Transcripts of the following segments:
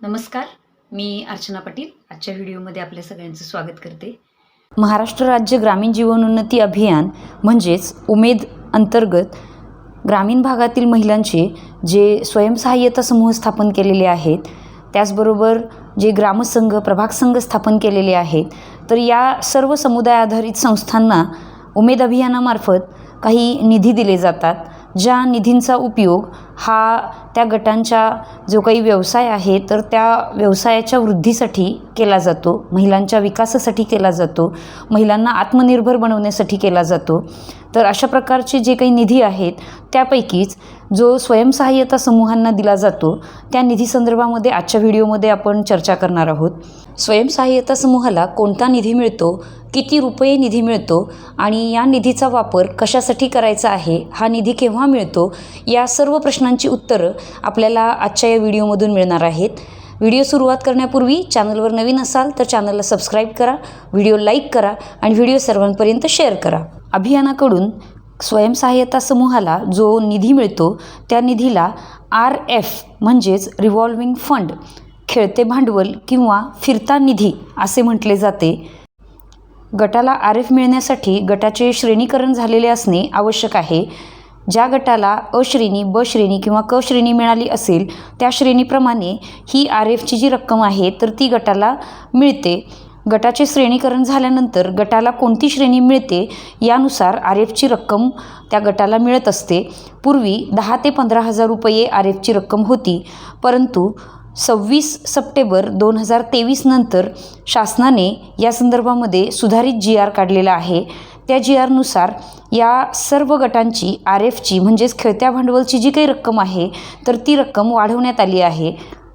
नमस्कार मी अर्चना पाटील. आजच्या व्हिडिओमध्ये आपल्या सगळ्यांचं स्वागत करते. महाराष्ट्र राज्य ग्रामीण जीवनोन्नती अभियान म्हणजेच उमेद अंतर्गत ग्रामीण भागातील महिलांचे जे स्वयंसहाय्यता समूह स्थापन केलेले आहेत त्याचबरोबर जे ग्रामसंघ प्रभाग संघ स्थापन केलेले आहेत तर या सर्व समुदाय आधारित संस्थांना उमेद अभियानामार्फत काही निधी दिले जातात ज्या निधींचा उपयोग हा त्या गटांच्या जो काही व्यवसाय आहे तर त्या व्यवसायाच्या वृद्धीसाठी केला जातो महिलांच्या विकासासाठी केला जातो महिलांना आत्मनिर्भर बनवण्यासाठी केला जातो. तर अशा प्रकारचे जे काही निधी आहेत त्यापैकीच जो स्वयंसहाय्यता समूहांना दिला जातो त्या निधी संदर्भामध्ये आजच्या व्हिडिओमध्ये आपण चर्चा करणार आहोत. स्वयंसहाय्यता समूहाला कोणता निधी मिळतो किती रुपये निधी मिळतो आणि या निधीचा वापर कशासाठी करायचा आहे हा निधी केव्हा मिळतो या सर्व प्रश्न प्रश्नांची उत्तरं आपल्याला आजच्या या व्हिडिओमधून मिळणार आहेत. व्हिडिओ सुरुवात करण्यापूर्वी चॅनलवर नवीन असाल तर चॅनलला सबस्क्राईब करा व्हिडिओ लाईक करा आणि व्हिडिओ सर्वांपर्यंत शेअर करा. अभियानाकडून स्वयंसहाय्यता समूहाला जो निधी मिळतो त्या निधीला आर एफ म्हणजेच रिव्हॉल्विंग फंड खेळते भांडवल किंवा फिरता निधी असे म्हटले जाते. गटाला आर एफ मिळण्यासाठी गटाचे श्रेणीकरण झालेले असणे आवश्यक आहे. ज्या गटाला अ श्रेणी ब श्रेणी किंवा क श्रेणी मिळाली असेल त्या श्रेणीप्रमाणे ही आर एफची जी रक्कम आहे तर ती गटाला मिळते. गटाचे श्रेणीकरण झाल्यानंतर गटाला कोणती श्रेणी मिळते यानुसार आर एफची रक्कम त्या गटाला मिळत असते. पूर्वी दहा ते पंधरा हजार रुपये आर एफची रक्कम होती परंतु सव्वीस सप्टेंबर दोन हजार तेवीस नंतर शासनाने या संदर्भामध्ये सुधारित जी आर काढलेला आहे. त्या जी आरनुसार या सर्व गटांची आर एफची म्हणजेच खेळत्या भांडवलची जी काही रक्कम आहे तर ती रक्कम वाढवण्यात आली आहे.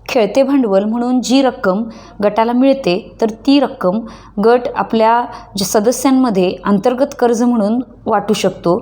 खेळते भांडवल म्हणून जी रक्कम गटाला मिळते तर ती रक्कम गट आपल्या जे सदस्यांमध्ये अंतर्गत कर्ज म्हणून वाटू शकतो.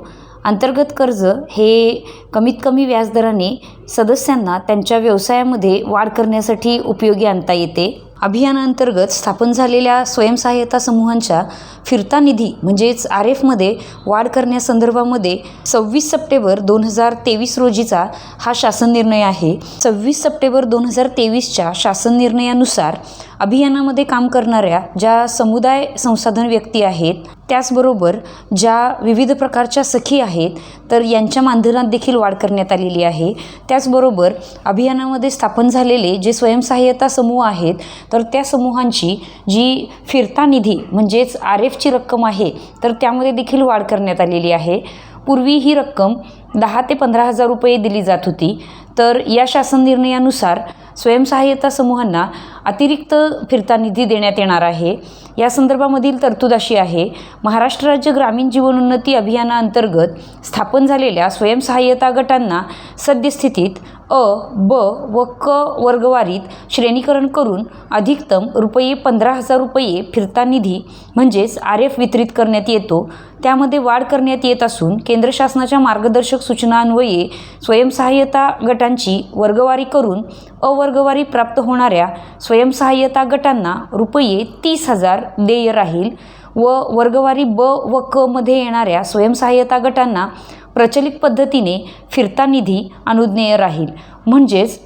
अंतर्गत कर्ज हे कमीत कमी व्याजदराने सदस्यांना त्यांच्या व्यवसायामध्ये वाढ करण्यासाठी उपयोगी आणता येते. अभियानांतर्गत स्थापन झालेल्या स्वयंसहाय्यता समूहांच्या फिरता निधी म्हणजेच आर एफमध्ये वाढ करण्यासंदर्भामध्ये सव्वीस सप्टेंबर दोन हजार तेवीस रोजीचा हा शासन निर्णय आहे. सव्वीस सप्टेंबर दोन हजार तेवीसच्या शासन निर्णयानुसार अभियानामध्ये काम करणाऱ्या ज्या समुदाय संसाधन व्यक्ती आहेत त्याचबरोबर ज्या विविध प्रकारच्या सखी आहेत तर यांच्या मानधनात देखील वाढ करण्यात आलेली आहे. त्याचबरोबर अभियानामध्ये स्थापन झालेले जे स्वयंसहाय्यता समूह आहेत तर त्या समूहांची जी फिरता निधी म्हणजेच आर एफची रक्कम आहे तर त्यामध्ये देखील वाढ करण्यात आलेली आहे. पूर्वी ही रक्कम दहा ते पंधरा हजार रुपये दिली जात होती. तर या शासन निर्णयानुसार स्वयंसहाय्यता समूहांना अतिरिक्त फिरता निधी देण्यात येणार आहे. या संदर्भामधील तरतूद अशी आहे महाराष्ट्र राज्य ग्रामीण जीवनोन्नती अभियानाअंतर्गत स्थापन झालेल्या स्वयंसहाय्यता गटांना सद्यस्थितीत अ ब व क वर्गवारीत श्रेणीकरण करून अधिकतम रुपये पंधरा हजार रुपये फिरता निधी म्हणजेच आर एफ वितरित करण्यात येतो. त्यामध्ये वाढ करण्यात येत असून केंद्र शासनाच्या मार्गदर्शक सूचनान्वये स्वयंसहाय्यता गटांची वर्गवारी करून अवर्गवारी प्राप्त होणाऱ्या स्वयंसहाय्यता गटांना रुपये तीस हजार देय राहील व वर्गवारी ब व क मध्ये येणाऱ्या स्वयंसहाय्यता गटांना प्रचलित पद्धतीने फिरता निधी अनुज्ञेय राहील. म्हणजेच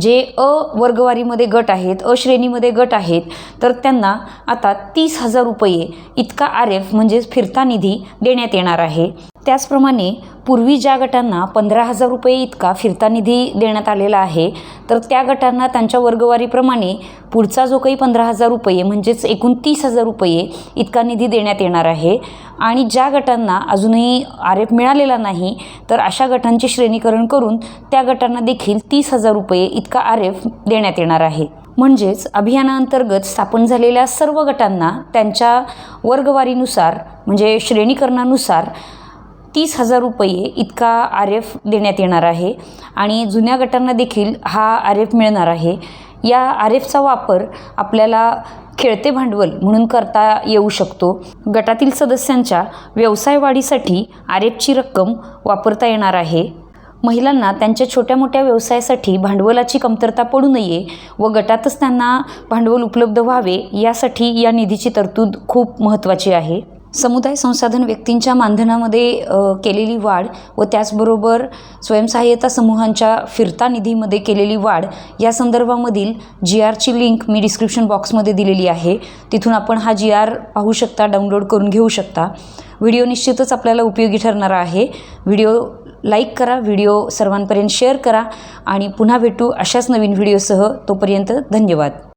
जे अ वर्गवारीमध्ये गट आहेत अ श्रेणीमध्ये गट आहेत तर त्यांना आता तीस हजार रुपये इतका आर एफ म्हणजेच फिरता निधी देण्यात येणार आहे. त्याचप्रमाणे पूर्वी ज्या गटांना पंधरा हजार रुपये इतका फिरता निधी देण्यात आलेला आहे तर त्या गटांना त्यांच्या वर्गवारीप्रमाणे पुढचा जो काही पंधरा हजार रुपये म्हणजेच एकूण तीस हजार रुपये इतका निधी देण्यात येणार आहे. आणि ज्या गटांना अजूनही आर एफ मिळालेला नाही तर अशा गटांचे श्रेणीकरण करून त्या गटांना देखील तीस हजार रुपये इतका आर एफ देण्यात येणार आहे. म्हणजेच अभियानाअंतर्गत स्थापन झालेल्या सर्व गटांना त्यांच्या वर्गवारीनुसार म्हणजे श्रेणीकरणानुसार तीस हजार रुपये इतका आर एफ देण्यात येणार आहे. आणि जुन्या गटांना देखील हा आर एफ मिळणार आहे. या आर एफचा वापर आपल्याला खेळते भांडवल म्हणून करता येऊ शकतो. गटातील सदस्यांच्या व्यवसाय वाढीसाठी आर एफची रक्कम वापरता येणार आहे. महिलांना त्यांच्या छोट्या मोठ्या व्यवसायासाठी भांडवलाची कमतरता पडू नये व गटातच त्यांना भांडवल उपलब्ध व्हावे यासाठी या निधीची तरतूद खूप महत्त्वाची आहे. समुदाय संसाधन व्यक्तींच्या मानधनामध्ये केलेली वाढ व त्याचबरोबर स्वयंसहाय्यता समूहांच्या फिरता निधीमध्ये केलेली वाढ या संदर्भामधील जी आरची लिंक मी डिस्क्रिप्शन बॉक्समध्ये दिलेली आहे. तिथून आपण हा जी आर पाहू शकता डाउनलोड करून घेऊ शकता. व्हिडिओ निश्चितच आपल्याला उपयोगी ठरणारा आहे. व्हिडिओ लाईक करा व्हिडिओ सर्वांपर्यंत शेअर करा आणि पुन्हा भेटू अशाच नवीन व्हिडिओसह. तोपर्यंत धन्यवाद.